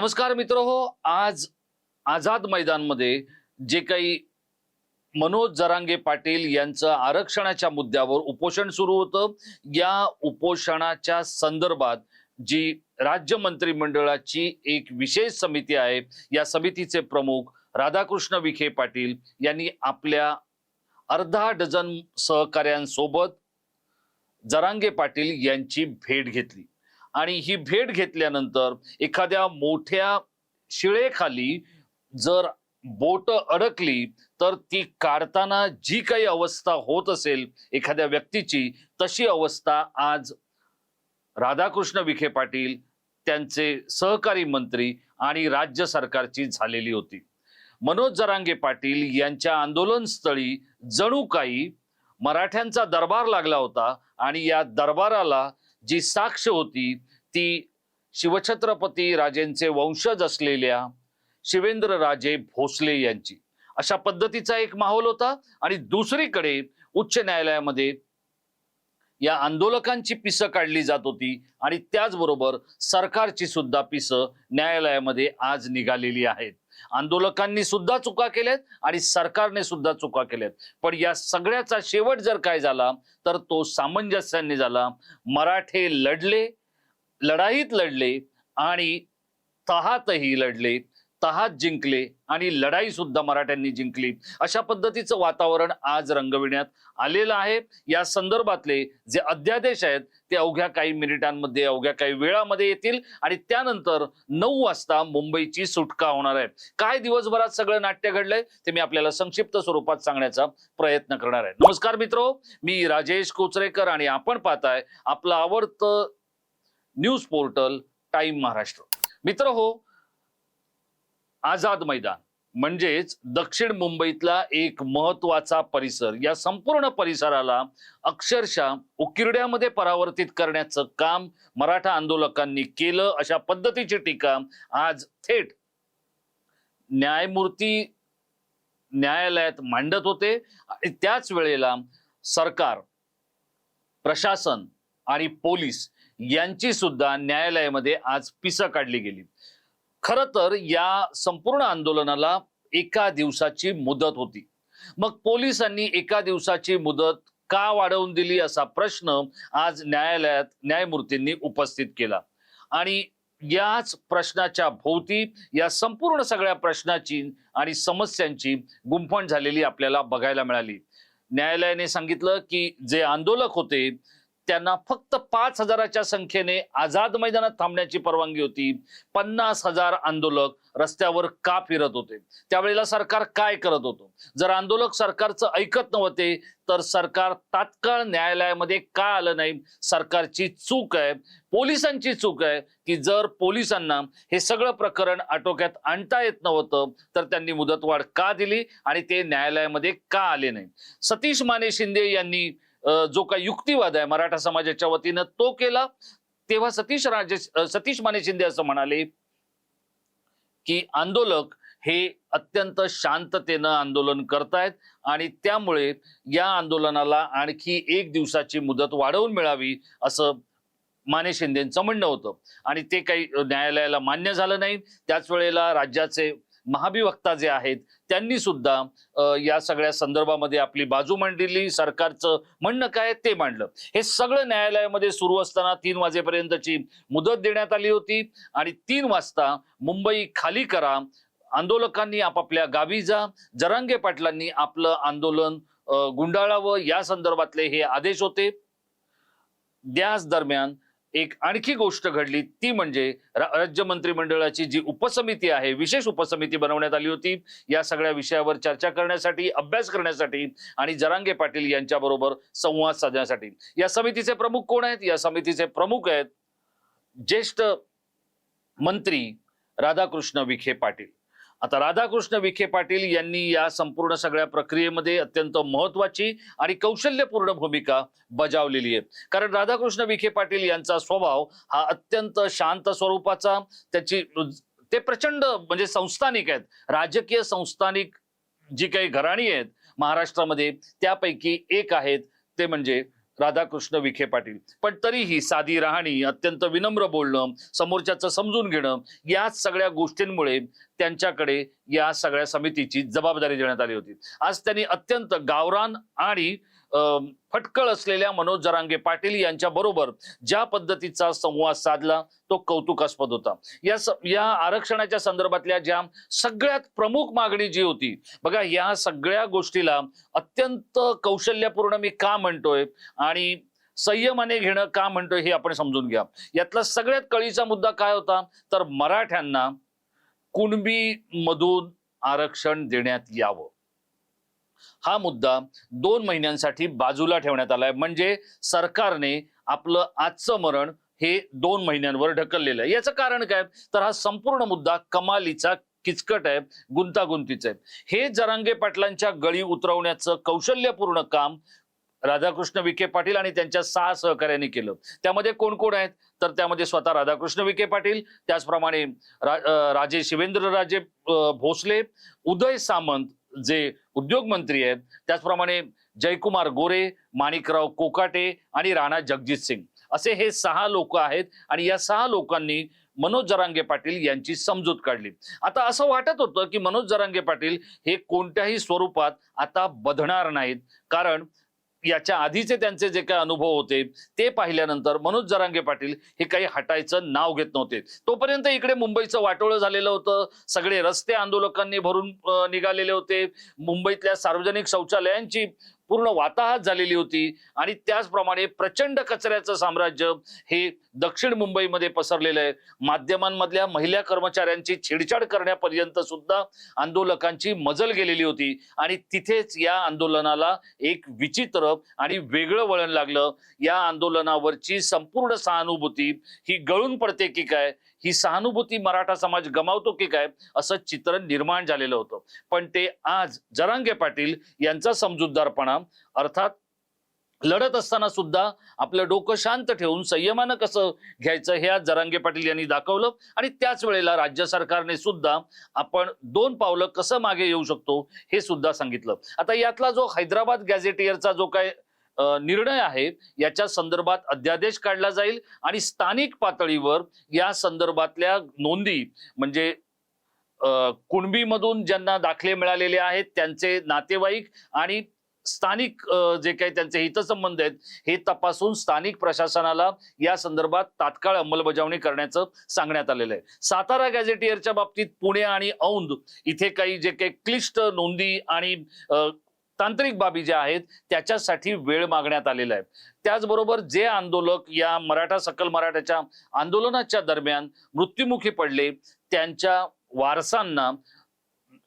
नमस्कार मित्र हो आज आझाद मैदानमध्ये जे काही मनोज जरांगे पाटील यांचं आरक्षणाच्या मुद्द्यावर उपोषण सुरू होतं. या उपोषणाच्या संदर्भात जी राज्य मंत्रिमंडळाची एक विशेष समिती आहे या समितीचे प्रमुख राधाकृष्ण विखे पाटील यांनी आपल्या अर्धा डझन सहकाऱ्यांसोबत जरांगे पाटील यांची भेट घेतली. आणि ही भेट घेतल्यानंतर एखाद्या मोठ्या शिळेखाली जर बोट अडकली तर ती काढताना जी काही अवस्था होत असेल एखाद्या व्यक्तीची तशी अवस्था आज राधाकृष्ण विखे पाटील त्यांचे सहकारी मंत्री आणि राज्य सरकारची झालेली होती. मनोज जरांगे पाटील यांच्या आंदोलनस्थळी जणू काही मराठ्यांचा दरबार लागला होता आणि या दरबाराला जी साक्ष होती ती शिवछत्रपती राजेंचे वंशज असलेल्या शिवेंद्र राजे भोसले यांची. अशा पद्धतीचा एक माहोल होता आणि दुसरीकडे उच्च न्यायालयामध्ये या आंदोलकांची पिसं काढली जात होती आणि त्याचबरोबर सरकारची सुद्धा पिसं न्यायालयामध्ये आज निघालेली आहेत. आंदोलकांनी सुद्धा चुका केल्यात आणि सरकारने सुद्धा चुका केल्यात. पण या सगळ्याचा शेवट जर काय झाला तर तो सामंजस्याने झाला. मराठे लढले लढाईत लढले आणि तहातही लढले. तहात जिंकले आणि लढाई सुद्धा मराठ्यांनी जिंकली. अशा पद्धतीचं वातावरण आज रंगविण्यात आलेलं आहे. या संदर्भातले जे अध्यादेश आहेत ते अवघ्या काही मिनिटांमध्ये अवघ्या काही वेळामध्ये येतील आणि त्यानंतर नऊ वाजता मुंबईची सुटका होणार आहे. काय दिवसभरात सगळं नाट्य घडलंय ते मी आपल्याला संक्षिप्त स्वरूपात सांगण्याचा प्रयत्न करणार आहे. नमस्कार मित्रो मी राजेश कोचरेकर आणि आपण पाहताय आपलं आवडतं न्यूज पोर्टल टाइम महाराष्ट्र. मित्र हो आझाद मैदान म्हणजेच दक्षिण मुंबईतला एक महत्त्वाचा परिसर. या संपूर्ण परिसराला अक्षरशः उकिरड्यामध्ये परावर्तित करण्याचं काम मराठा आंदोलकांनी केलं. अशा पद्धतीची टीका आज थेट न्यायमूर्ती न्यायालयात मांडत होते. आणि त्याच वेळेला सरकार प्रशासन आणि पोलीस यांची सुद्धा न्यायालयामध्ये आज पिसं काढली गेली. खर तर या संपूर्ण आंदोलनाला एका दिवसाची मुदत होती. मग पोलिसांनी एका दिवसाची मुदत का वाढवून दिली असा प्रश्न आज न्यायालयात न्यायमूर्तींनी उपस्थित केला. आणि याच प्रश्नाच्या भोवती या संपूर्ण सगळ्या प्रश्नाची आणि समस्यांची गुंफण झालेली आपल्याला बघायला मिळाली. न्यायालयाने सांगितलं की जे आंदोलक होते त्यांना फक्त पाच हजाराच्या संख्येने आझाद मैदानात थांबण्याची परवानगी होती. पन्नास हजार आंदोलक रस्त्यावर का फिरत होते? त्यावेळेला सरकार काय करत होतं? जर आंदोलक सरकारचं ऐकत नव्हते तर सरकार तात्काळ न्यायालयामध्ये का आलं नाही? सरकारची चूक आहे पोलिसांची चूक आहे की जर पोलिसांना हे सगळं प्रकरण आटोक्यात आणता येत नव्हतं तर त्यांनी मुदतवाढ का दिली आणि ते न्यायालयामध्ये का आले नाही? सतीश माने शिंदे यांनी जो काही युक्तिवाद आहे मराठा समाजाच्या वतीनं तो केला. तेव्हा सतीश राजे सतीश माने शिंदे असं म्हणाले की आंदोलक हे अत्यंत शांततेनं आंदोलन करतायत आणि त्यामुळे या आंदोलनाला आणखी एक दिवसाची मुदत वाढवून मिळावी असं माने शिंदेचं म्हणणं होतं. आणि ते काही न्यायालयाला मान्य झालं नाही. त्याच वेळेला राज्याचे महाभिवक्ता जे आहेत त्यांनी सुद्धा या सगळ्या संदर्भामध्ये आपली बाजू मांडली सरकारचं म्हणणं काय ते मांडलं. हे सगळं न्यायालयामध्ये सुरू असताना तीन वाजेपर्यंतची मुदत देण्यात आली होती आणि तीन वाजता मुंबई खाली करा आंदोलकांनी आपापल्या गावी जा जरांगे पाटलांनी आपलं आंदोलन गुंडाळावं या संदर्भातले हे आदेश होते. द्यास दरम्यान एक आणखी गोष्ट घडली ती म्हणजे राज्य मंत्रिमंडळाची जी उपसमिती आहे विशेष उपसमिती बनवण्यात आली होती. या सगळ्या विषयावर चर्चा करण्यासाठी अभ्यास करण्यासाठी आणि जरांगे पाटील यांच्याबरोबर संवाद साधण्यासाठी. या समितीचे प्रमुख कोण आहेत? या समितीचे प्रमुख आहेत ज्येष्ठ मंत्री राधाकृष्ण विखे पाटील. आता राधाकृष्ण विखे पाटील यांनी या संपूर्ण सगळ्या प्रक्रियेमध्ये अत्यंत महत्वाची आणि कौशल्यपूर्ण भूमिका बजावलेली आहे. कारण राधाकृष्ण विखे पाटील यांचा स्वभाव हा अत्यंत शांत स्वरूपाचा त्याची ते प्रचंड म्हणजे संस्थानिक आहेत. राजकीय संस्थानिक जी काही घराणी आहेत महाराष्ट्रामध्ये त्यापैकी एक आहेत. ते म्हणजे राधाकृष्ण विखे पाटील. पण तरीही साधी राहणी अत्यंत विनम्र बोलणं समोरच्याचं समजून घेणं या सगळ्या गोष्टींमुळे त्यांच्याकडे या सगळ्या समितीची जबाबदारी देण्यात आली होती. आज त्यांनी अत्यंत गावरान आणि फटकळ असलेल्या मनोज जरांगे पाटील यांच्या बरोबर ज्या पद्धतीचा संवाद साधला तो कौतुकास्पद होता. या स- या आरक्षणाच्या संदर्भातल्या ज्या सगळ्यात प्रमुख मागणी जी होती बघा या सगळ्या गोष्टीला अत्यंत कौशल्यपूर्ण मी का म्हणतोय आणि संयमाने घेणं का म्हणतोय हे आपण समजून घ्या. यातला सगळ्यात कळीचा मुद्दा काय होता? तर मराठ्यांना कुणबी मधून आरक्षण देण्यात यावं. हा मुद्दा दोन महिन्यांसाठी बाजूला ठेवण्यात आलाय. म्हणजे सरकारने आपलं आजचं मरण हे दोन महिन्यांवर ढकललेलं आहे. याचं कारण काय? तर हा संपूर्ण मुद्दा कमालीचा किचकट आहे गुंतागुंतीचं आहे. हे जरांगे पाटलांच्या गळी उतरवण्याचं कौशल्यपूर्ण काम राधाकृष्ण विखे पाटील आणि त्यांच्या सहा सहकाऱ्यांनी केलं. त्यामध्ये कोण कोण आहेत? तर त्यामध्ये स्वतः राधाकृष्ण विखे पाटील त्याचप्रमाणे रा, राजे शिवेंद्रराजे भोसले उदय सामंत जे उद्योग मंत्री आहेत त्याचप्रमाणे जयकुमार गोरे माणिकराव कोकाटे आणि राणा जगजित सिंग. असे हे सहा लोक आहेत आणि या सहा लोकांनी मनोज जरांगे पाटील यांची समजूत काढली. आता असं वाटत होतं की मनोज जरांगे पाटील हे कोणत्याही स्वरूपात आता बधणार नाहीत. कारण याच्या आधीचे त्यांचे जे काही अनुभव होते ते पाहिल्यानंतर मनोज जरांगे पाटील हे काही हटायचं नाव घेत नव्हते. तोपर्यंत इकडे मुंबईचं वाटोळं झालेलं होतं. सगळे रस्ते आंदोलकांनी भरून निघालेले होते. मुंबईतल्या सार्वजनिक शौचालयांची पूर्ण वाताहत झालेली होती. आणि त्याचप्रमाणे प्रचंड कचऱ्याचं साम्राज्य हे दक्षिण मुंबईमध्ये पसरलेलं आहे. माध्यमांमधल्या महिला कर्मचाऱ्यांची छेडछाड करण्यापर्यंत सुद्धा आंदोलकांची मजल गेलेली होती. आणि तिथेच या आंदोलनाला एक विचित्र आणि वेगळं वळण लागलं. या आंदोलनावरची संपूर्ण सहानुभूती ही गळून पडते की काय? ही सहानुभूती मराठा समाज गमावतो की काय असं चित्र निर्माण झालेलं होतं. पण ते आज जरांगे पाटील यांचा समजूतदारपणा अर्थात लढत असताना सुद्धा आपलं डोकं शांत ठेवून संयमानं कसं घ्यायचं हे आज जरांगे पाटील यांनी दाखवलं. आणि त्याच वेळेला राज्य सरकारने सुद्धा आपण दोन पावलं कसं मागे येऊ शकतो हे सुद्धा सांगितलं. आता यातला जो हैदराबाद गॅझेटियरचा जो काय निर्णय आहेत. याच्या संदर्भात अध्यादेश काढला जाईल आणि स्थानिक पातळीवर या संदर्भातल्या नोंदी म्हणजे कुणबीमधून ज्यांना दाखले मिळालेले आहेत त्यांचे नातेवाईक आणि स्थानिक जे काही त्यांचे हितसंबंध आहेत हे तपासून स्थानिक प्रशासनाला या संदर्भात तात्काळ अंमलबजावणी करण्याचं सांगण्यात आलेलं आहे. सातारा गॅझेटियरच्या बाबतीत पुणे आणि औंध इथे काही जे काही क्लिष्ट नोंदी आणि तांत्रिक बाबी ज्या आहेत त्याच्यासाठी वेळ मागण्यात आलेला आहे. त्याचबरोबर जे आंदोलक या मराठा सकल मराठ्याच्या आंदोलनाच्या दरम्यान मृत्युमुखी पडले त्यांच्या वारसांना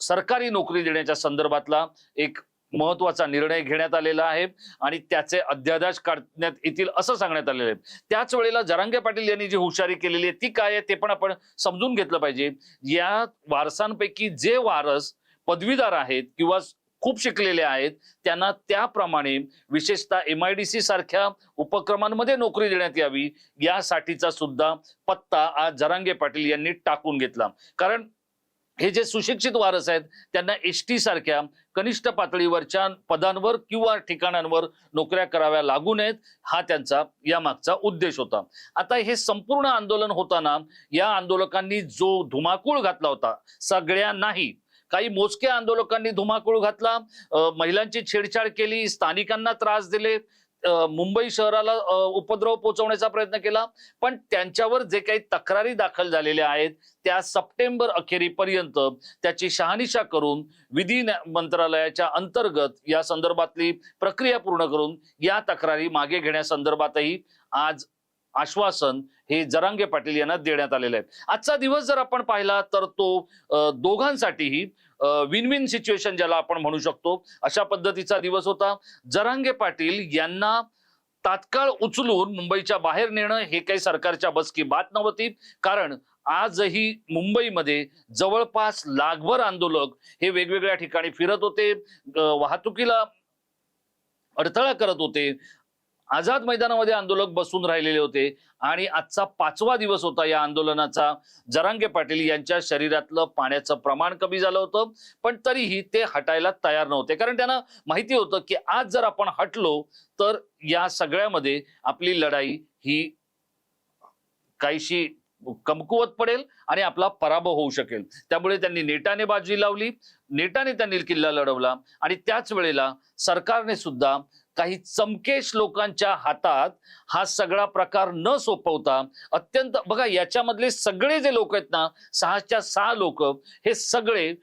सरकारी नोकरी देण्याच्या संदर्भातला एक महत्त्वाचा निर्णय घेण्यात आलेला आहे आणि त्याचे अध्यादेश काढण्यात येतील असं सांगण्यात आलेलं आहे. त्याच वेळेला जरांगे पाटील यांनी जी हुशारी केलेली आहे ती काय आहे ते पण आपण समजून घेतलं पाहिजे. या वारसांपैकी जे वारस पदवीदार आहेत किंवा खूप शिकलेले आहेत. त्यांना त्याप्रमाणे विशेषतः एम आय डी सी सारख्या उपक्रमांमध्ये नोकरी देण्यात यावी. यासाठीचा सुद्धा पत्ता आज जरांगे पाटील यांनी टाकून घेतला. कारण हे जे सुशिक्षित वारस आहेत त्यांना एस टी सारख्या कनिष्ठ पातळीवरच्या पदांवर किंवा ठिकाणांवर नोकऱ्या कराव्या लागू नयेत हा त्यांचा यामागचा उद्देश होता. आता हे संपूर्ण आंदोलन होताना या आंदोलकांनी जो धुमाकूळ घातला होता सगळ्या नाही काही मोजक्या आंदोलकांनी धुमाकूळ घातला महिलांची छेडछाड केली स्थानिकांना त्रास दिले मुंबई शहराला उपद्रव पोहोचवण्याचा प्रयत्न केला पण त्यांच्यावर जे काही तक्रारी दाखल झालेल्या आहेत त्या सप्टेंबर अखेरीपर्यंत त्याची शहानिशा करून विधी मंत्रालयाच्या अंतर्गत या संदर्भातली प्रक्रिया पूर्ण करून या तक्रारी मागे घेण्यासंदर्भातही आज आश्वासन हे जरांगे पाटील यांना देण्यात आलेलं आहे आजचा दिवस जर आपण पाहिला तर तो दोघांसाठीही विन विन सिच्युएशन ज्याला आपण म्हणू शकतो अशा पद्धतीचा दिवस होता. जरांगे पाटील यांना तात्काळ उचलून मुंबईच्या बाहेर नेणं हे काही सरकारच्या बसकी बात नव्हती. कारण आजही मुंबईमध्ये जवळपास लाखभर आंदोलक हे वेगवेगळ्या ठिकाणी फिरत होते वाहतुकीला अडथळा करत होते. आझाद मैदानामध्ये आंदोलक बसून राहिलेले होते. आणि आजचा पाचवा दिवस होता या आंदोलनाचा. जरांगे पाटील यांच्या शरीरातलं पाण्याचं प्रमाण कमी झालं होतं. पण तरीही ते हटायला तयार नव्हते. कारण त्यांना माहिती होतं की आज जर आपण हटलो तर या सगळ्यामध्ये आपली लढाई ही काहीशी कमकुवत पडेल आणि आपला पराभव होऊ शकेल. त्यामुळे त्यांनी नेटाने बाजी लावली. नेटाने त्यांनी किल्ला लढवला. आणि त्याच वेळेला सरकारने सुद्धा काही चमकेश लोकांच्या हातात हा सगळा प्रकार न सोपवता अत्यंत बघा याच्यामधले सगळे जे लोक आहेत ना सहाच्या सहा लोक हे सगळे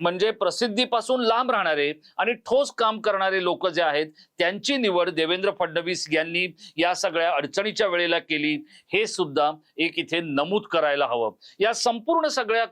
म्हणजे प्रसिद्धीपासून लांब राहणारे आणि ठोस काम करणारे लोक जे आहेत त्यांची निवड देवेंद्र फडणवीस यांनी या सगळ्या अडचणीच्या वेळेला केली. हे सुद्धा एक इथे नमूद करायला हवं. या संपूर्ण सगळ्या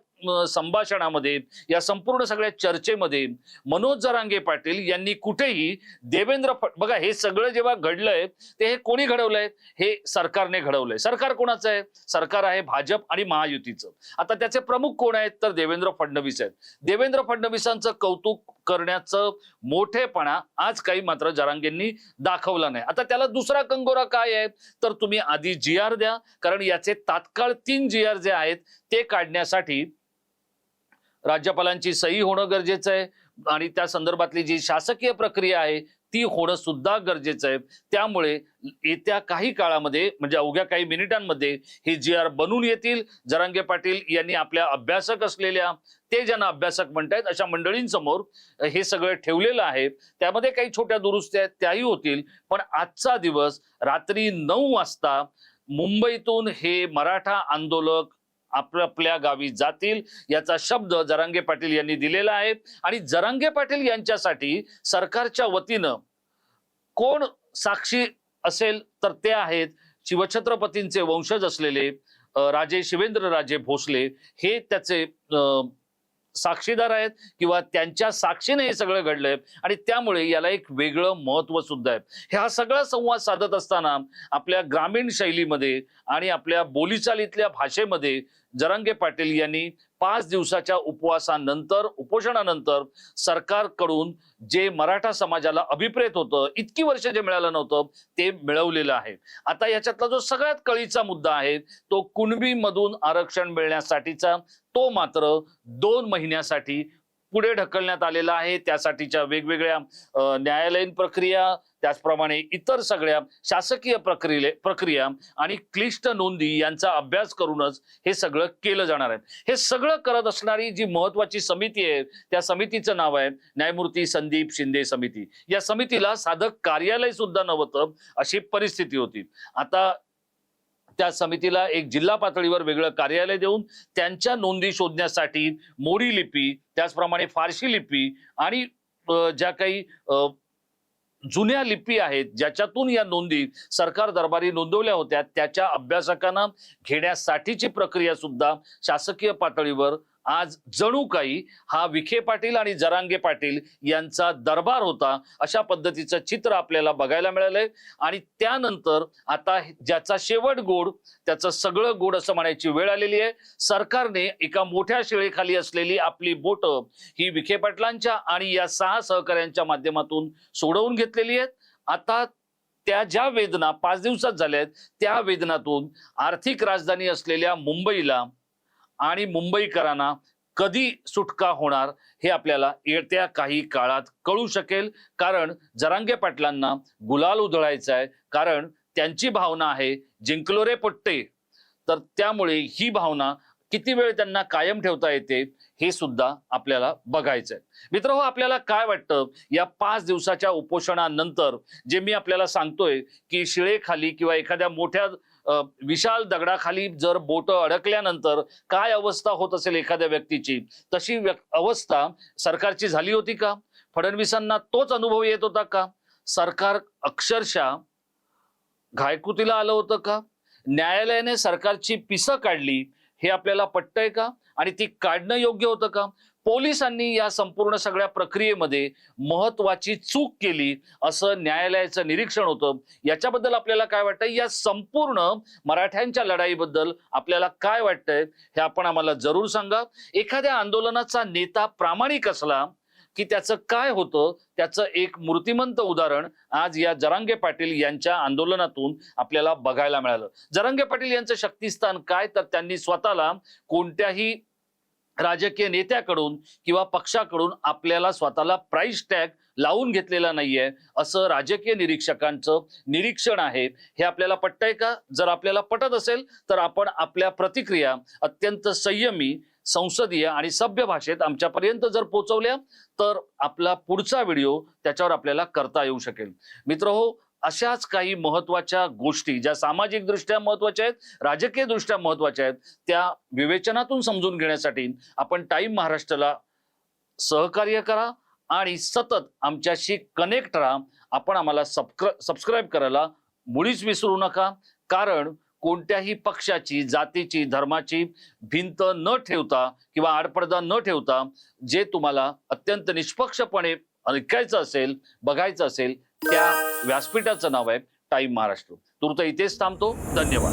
संभाषणामध्ये या संपूर्ण सगळ्या चर्चेमध्ये मनोज जरांगे पाटील यांनी कुठेही देवेंद्र फड बघा हे सगळं जेव्हा घडलंय ते हे कोणी घडवलंय? हे सरकारने घडवलंय. सरकार कोणाचं आहे? सरकार आहे भाजप आणि महायुतीचं. आता त्याचे प्रमुख कोण आहेत? तर देवेंद्र फडणवीस आहेत. देवेंद्र फडणवीसांचं कौतुक करण्याचं मोठेपणा आज काही मात्र जरांगेंनी दाखवला नाही. आता त्याला दुसरा कंगोरा काय आहे? तर तुम्ही आधी जी आर द्या कारण याचे तात्काळ तीन जी आर जे आहेत ते काढण्यासाठी राज्यपालांची सही होणं गरजेचं आहे. आणि त्या संदर्भातली जी शासकीय प्रक्रिया आहे ती होणं सुद्धा गरजेचं आहे. त्यामुळे येत्या काही काळामध्ये म्हणजे अवघ्या काही मिनिटांमध्ये हे जी आर बनून येतील जरांगे पाटील यांनी आपल्या अभ्यासक असलेल्या ते ज्यांना अभ्यासक म्हणतायत अशा मंडळींसमोर हे सगळं ठेवलेलं आहे. त्यामध्ये काही छोट्या दुरुस्त्या आहेत त्याही होतील. पण आजचा दिवस रात्री नऊ वाजता मुंबईतून हे मराठा आंदोलक आपापल्या गावी जातील. याचा शब्द जरांगे पाटील यांनी दिलेला आहे. आणि जरांगे पाटील यांच्यासाठी सरकारच्या वतीनं कोण साक्षी असेल तर ते आहेत शिवछत्रपतींचे वंशज असलेले राजे शिवेंद्र राजे भोसले. हे त्याचे साक्षीदार आहेत किंवा त्यांच्या साक्षीने हे सगळं घडलंय आणि त्यामुळे याला एक वेगळं महत्त्व सुद्धा आहे. हा सगळा संवाद साधत असताना आपल्या ग्रामीण शैलीमध्ये आणि आपल्या बोलीचालीतल्या भाषेमध्ये जरांगे पाटील यांनी पाच दिवसाच्या उपवासानंतर उपोषणानंतर सरकारकडून जे मराठा समाजाला अभिप्रेत होतं इतकी वर्ष जे मिळालं नव्हतं ते मिळवलेलं आहे. आता याच्यातला जो सगळ्यात कळीचा मुद्दा आहे तो कुणबीमधून आरक्षण मिळण्यासाठीचा तो मात्र दोन महिन्यासाठी पुढे ढकलण्यात आलेला आहे. त्यासाठीच्या वेगवेगळ्या न्यायालयीन प्रक्रिया त्याचप्रमाणे इतर सगळ्या शासकीय प्रक्रिये प्रक्रिया आणि क्लिष्ट नोंदी यांचा अभ्यास करूनच हे सगळं केलं जाणार आहे. हे सगळं करत असणारी जी महत्वाची समिती आहे त्या समितीचं नाव आहे न्यायमूर्ती संदीप शिंदे समिती. या समितीला साधं कार्यालय सुद्धा नव्हतं अशी परिस्थिती होती. आता त्या समितीला एक जिल्हा पातळीवर वेगळं कार्यालय देऊन त्यांच्या नोंदी शोधण्यासाठी मोडी लिपी त्याचप्रमाणे फारशी लिपी आणि ज्या काही जुन्या लिपी आहेत ज्याच्यातून या नोंदी सरकार दरबारी नोंदवल्या होत्या त्याच्या अभ्यासकांना घेण्यासाठीची प्रक्रिया सुद्धा शासकीय पातळीवर आज जणू काही हा विखे पाटील आणि जरांगे पाटील यांचा दरबार होता अशा पद्धतीचं चित्र आपल्याला बघायला मिळालंय. आणि त्यानंतर आता ज्याचा शेवट गोड त्याचं सगळं गोड असं म्हणायची वेळ आलेली आहे. सरकारने एका मोठ्या शिळेखाली असलेली आपली बोट ही विखे पाटलांच्या आणि या सहा सहकाऱ्यांच्या माध्यमातून सोडवून घेतलेली आहेत. आता त्या ज्या वेदना पाच दिवसात झाल्या आहेत त्या वेदनातून आर्थिक राजधानी असलेल्या मुंबईला आणि मुंबईकरांना कधी सुटका होणार हे आपल्याला येत्या काही काळात कळू शकेल. कारण जरांगे पाटलांना गुलाल उधळायचा आहे. कारण त्यांची भावना आहे जिंकलो रे पट्टे. तर त्यामुळे ही भावना किती वेळ त्यांना कायम ठेवता येते हे सुद्धा आपल्याला बघायचं आहे. मित्र हो आपल्याला काय वाटतं? या पाच दिवसाच्या उपोषणानंतर जे मी आपल्याला सांगतोय की शिळेखाली किंवा एखाद्या मोठ्या विशाल दगडाखाली जर बोट अडकल्यानंतर काय अवस्था होत असेल एखाद्या व्यक्तीची? तशी व्यक् अवस्था सरकारची झाली होती का? फडणवीसांना तोच अनुभव येत होता का? सरकार अक्षरशः घायकुतीला आलं होतं का? न्यायालयाने सरकारची पिसं काढली हे आपल्याला पटतंय का? आणि ती काढणं योग्य होतं का? पोलिसांनी या संपूर्ण सगळ्या प्रक्रियेमध्ये महत्वाची चूक केली असं न्यायालयाचं निरीक्षण होतं. याच्याबद्दल आपल्याला काय वाटतं या संपूर्ण मराठ्यांच्या लढाईबद्दल आपल्याला काय वाटतंय? हे आपण आम्हाला जरूर सांगा. एखाद्या आंदोलनाचा नेता प्रामाणिक असला की त्याचं काय होतं? त्याचं एक मूर्तिमंत उदाहरण आज या जरांगे पाटील यांच्या आंदोलनातून आपल्याला बघायला मिळालं. जरांगे पाटील यांचं शक्तिस्थान काय? तर त्यांनी स्वतःला कोणत्याही राजकीय नेत्याकडून किंवा पक्षाकडून आपल्याला स्वतःला प्राईस टॅग लावून घेतलेला नाहीये असं राजकीय निरीक्षकांचं निरीक्षण आहे. हे आपल्याला पटतंय का? जर आपल्याला पटत असेल तर आपण आपल्या प्रतिक्रिया अत्यंत संयमी संसदीय आणि सभ्य भाषेत आमच्यापर्यंत जर पोहोचवल्या तर आपला पुढचा व्हिडिओ त्याच्यावर आपल्याला करता येऊ शकेल. मित्र हो अशाच काही महत्त्वाच्या गोष्टी ज्या सामाजिक दृष्ट्या महत्त्वाच्या आहेत राजकीय दृष्ट्या महत्त्वाच्या आहेत त्या विवेचनातून समजून घेण्यासाठी आपण टाइम महाराष्ट्राला सहकार्य करा आणि सतत आमच्याशी कनेक्ट राहा. आपण आम्हाला सबक्र सबस्क्राईब करायला मुळीच विसरू नका. कारण कोणत्याही पक्षाची जातीची धर्माची भिंत न ठेवता किंवा आडपडदा न ठेवता जे तुम्हाला अत्यंत निष्पक्षपणे ऐकायचं असेल बघायचं असेल त्या व्यासपीठाचं नाव आहे टाईम महाराष्ट्र. तूर्त इथेच थांबतो. धन्यवाद.